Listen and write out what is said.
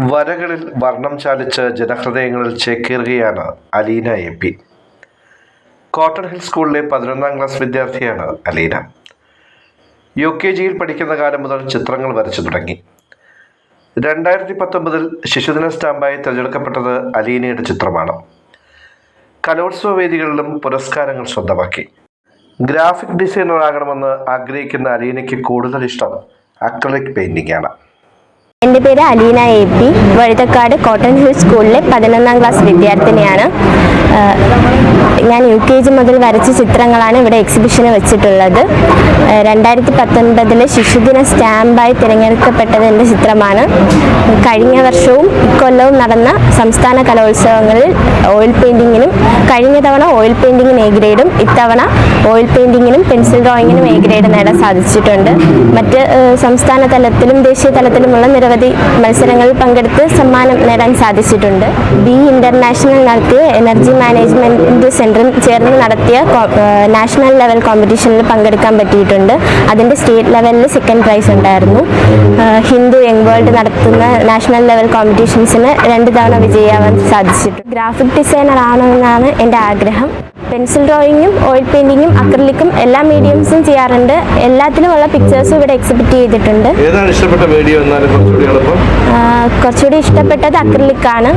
വരകളിൽ വർണം ചാലിച്ച് ജനഹൃദയങ്ങളിൽ ചേക്കേറുകയാണ് Aleena A P. Cotton hill സ്കൂളിലെ പതിനൊന്നാം ക്ലാസ് വിദ്യാർത്ഥിയാണ് അലീന. യു കെ ജിയിൽ പഠിക്കുന്ന കാലം മുതൽ ചിത്രങ്ങൾ വരച്ചു തുടങ്ങി. രണ്ടായിരത്തി പത്തൊമ്പതിൽ ശിശുദിന സ്റ്റാമ്പായി തിരഞ്ഞെടുക്കപ്പെട്ടത് അലീനയുടെ ചിത്രമാണ്. കലോത്സവ വേദികളിലും പുരസ്കാരങ്ങൾ സ്വന്തമാക്കി. ഗ്രാഫിക് ഡിസൈനർ ആകണമെന്ന് ആഗ്രഹിക്കുന്ന അലീനയ്ക്ക് കൂടുതൽ ഇഷ്ടം അക്രലിക് പെയിന്റിംഗ് ആണ്. എന്റെ പേര് Aleena A P. Vazhuthacaud cotton hill സ്കൂളിലെ പതിനൊന്നാം ക്ലാസ് വിദ്യാർത്ഥിനിയാണ്. ഞാൻ യു കെ ജി മുതൽ വരച്ച ചിത്രങ്ങളാണ് ഇവിടെ എക്സിബിഷന് വെച്ചിട്ടുള്ളത്. രണ്ടായിരത്തി പത്തൊൻപതിലെ ശിശുദിന സ്റ്റാമ്പായി തിരഞ്ഞെടുക്കപ്പെട്ടത് എന്റെ ചിത്രമാണ്. കഴിഞ്ഞ വർഷവും ഇക്കൊല്ലവും നടന്ന സംസ്ഥാന കലോത്സവങ്ങളിൽ ഓയിൽ പെയിന്റിങ്ങിനും കഴിഞ്ഞ തവണ ഓയിൽ പെയിന്റിങ്ങിന് എ ഗ്രേഡും ഇത്തവണ ഓയിൽ പെയിന്റിങ്ങിനും പെൻസിൽ ഡ്രോയിങ്ങിനും എ ഗ്രേഡ് നേടാൻ സാധിച്ചിട്ടുണ്ട്. മറ്റ് സംസ്ഥാന തലത്തിലും ദേശീയ തലത്തിലുമുള്ള നിരവധി മത്സരങ്ങളിൽ പങ്കെടുത്ത് സമ്മാനം നേടാൻ സാധിച്ചിട്ടുണ്ട്. ബി ഇന്റർനാഷണൽ നടത്തിയ എനർജി മാനേജ്മെന്റ് സെന്ററിൽ ചേർന്ന് നടത്തിയ നാഷണൽ ലെവൽ കോമ്പറ്റീഷനിൽ പങ്കെടുക്കാൻ പറ്റിയിട്ടുണ്ട്. അതിന്റെ സ്റ്റേറ്റ് ലെവലിൽ സെക്കൻഡ് പ്രൈസ് ഉണ്ടായിരുന്നു. ഹിന്ദു യങ് വേൾഡ് നടത്തുന്ന നാഷണൽ ലെവൽ കോമ്പറ്റീഷൻസിന് രണ്ട് തവണ വിജയിയാവാൻ സാധിച്ചിട്ടുണ്ട്. ഗ്രാഫിക് ഡിസൈനർ ആണെന്നാണ് എന്റെ ആഗ്രഹം. പെൻസിൽ ഡ്രോയിങ്ങും ഓയിൽ പെയിന്റിങ്ങും അക്രലിക്കും എല്ലാ മീഡിയംസും ചെയ്യാറുണ്ട്. എല്ലാത്തിനുമുള്ള പിക്ചേഴ്സും ഇവിടെ എക്സിബിറ്റ് ചെയ്തിട്ടുണ്ട്. കുറച്ചുകൂടി ഇഷ്ടപ്പെട്ടത് അക്രലിക്കാണ്